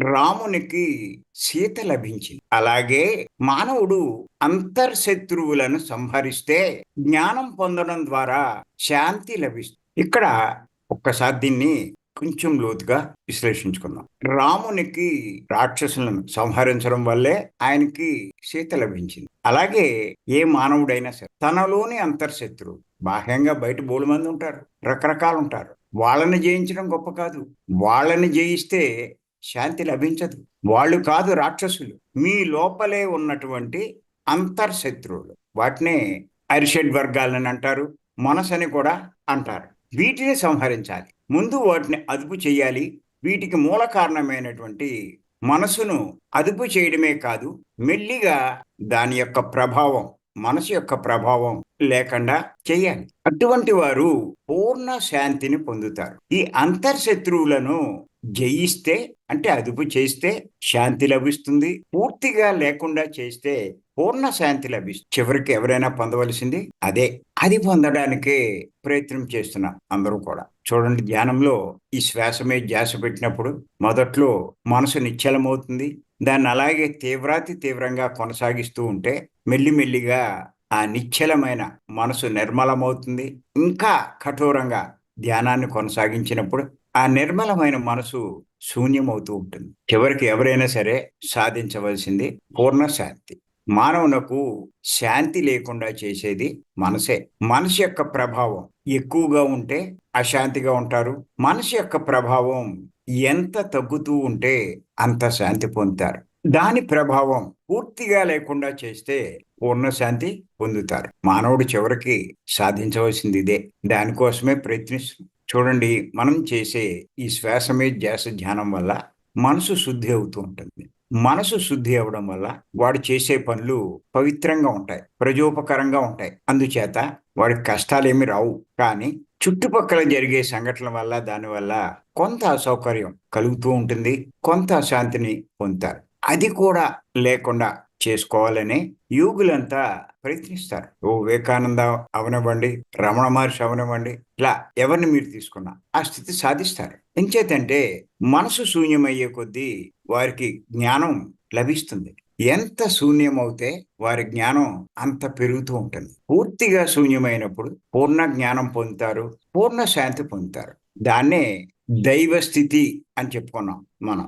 రామునికి సీత లభించింది. అలాగే మానవుడు అంతర్శత్రువులను సంహరిస్తే జ్ఞానం పొందడం ద్వారా శాంతి లభిస్తుంది. ఇక్కడ ఒక్కసారి దీన్ని కొంచెం లోతుగా విశ్లేషించుకుందాం. రామునికి రాక్షసులను సంహరించడం వల్లే ఆయనకి సీత లభించింది. అలాగే ఏ మానవుడైనా సరే తనలోని అంతర్శత్రువు బాహ్యంగా బయట బోలు మంది ఉంటారు. రకరకాలు ఉంటారు. వాళ్ళని జయించడం గొప్ప కాదు. వాళ్ళని జయిస్తే శాంతి లభించదు. వాళ్ళు కాదు రాక్షసులు. మీ లోపలే ఉన్నటువంటి అంతర్శత్రువులు. వాటినే అరిషడ్ వర్గాలని అంటారు మనసని కూడా అంటారు. వీటిని సంహరించాలి. ముందు వాటిని అదుపు చేయాలి. వీటికి మూల కారణమైనటువంటి మనసును అదుపు చేయడమే కాదు మెల్లిగా దాని యొక్క ప్రభావం మనసు యొక్క ప్రభావం లేకుండా చేయాలి. అటువంటి వారు పూర్ణ శాంతిని పొందుతారు. ఈ అంతర్శత్రువులను జయిస్తే అంటే అదుపు చేస్తే శాంతి లభిస్తుంది. పూర్తిగా లేకుండా చేస్తే పూర్ణ శాంతి లభిస్తుంది చివరికి ఎవరైనా పొందవలసింది? అదే. అది పొందడానికే ప్రయత్నం చేస్తున్నాం అందరూ కూడా. చూడండి ధ్యానంలో ఈ శ్వాస మీద ధ్యాస పెట్టినప్పుడు మొదట్లో మనసు నిశ్చలమవుతుంది. దాన్ని అలాగే తీవ్రాతి తీవ్రంగా కొనసాగిస్తూ ఉంటే మెల్లిమెల్లిగా ఆ నిశ్చలమైన మనసు నిర్మలమవుతుంది. ఇంకా కఠోరంగా ధ్యానాన్ని కొనసాగించినప్పుడు ఆ నిర్మలమైన మనసు శూన్యమవుతూ ఉంటుంది. చివరికి ఎవరైనా సరే సాధించవలసింది పూర్ణ శాంతి. మానవునకు శాంతి లేకుండా చేసేది మనసే. మనసు యొక్క ప్రభావం ఎక్కువగా ఉంటే అశాంతిగా ఉంటారు. మనసు యొక్క ప్రభావం ఎంత తగ్గుతూ ఉంటే అంత శాంతి పొందుతారు. దాని ప్రభావం పూర్తిగా లేకుండా చేస్తే పూర్ణ శాంతి పొందుతారు. మానవుడు చివరికి సాధించవలసింది ఇదే. దానికోసమే ప్రయత్నిస్తున్నాం చూడండి మనం చేసే ఈ శ్వాసమే ధ్యాస ధ్యానం వల్ల మనసు శుద్ధి అవుతూ ఉంటుంది. మనసు శుద్ధి అవడం వల్ల వాడు చేసే పనులు పవిత్రంగా ఉంటాయి ప్రజోపకరంగా ఉంటాయి. అందుచేత వాడికి కష్టాలేమి రావు. కానీ చుట్టుపక్కల జరిగే సంఘటనల వల్ల దానివల్ల కొంత అసౌకర్యం కలుగుతూ ఉంటుంది. కొంత అశాంతిని పొందుతారు. అది కూడా లేకుండా చేసుకోవాలని యోగులంతా ప్రయత్నిస్తారు. ఓ వివేకానంద అవనివ్వండి రమణ మహర్షి అవనివ్వండి ఇలా ఎవరిని మీరు తీసుకున్నా ఆ స్థితి సాధిస్తారు. ఎంచేతంటే మనసు శూన్యమయ్యే కొద్దీ వారికి జ్ఞానం లభిస్తుంది. ఎంత శూన్యమవుతే వారి జ్ఞానం అంత పెరుగుతూ ఉంటుంది. పూర్తిగా శూన్యమైనప్పుడు పూర్ణ జ్ఞానం పొందుతారు పూర్ణ శాంతి పొందుతారు. దాన్నే దైవ స్థితి అని చెప్పుకున్నాం మనం.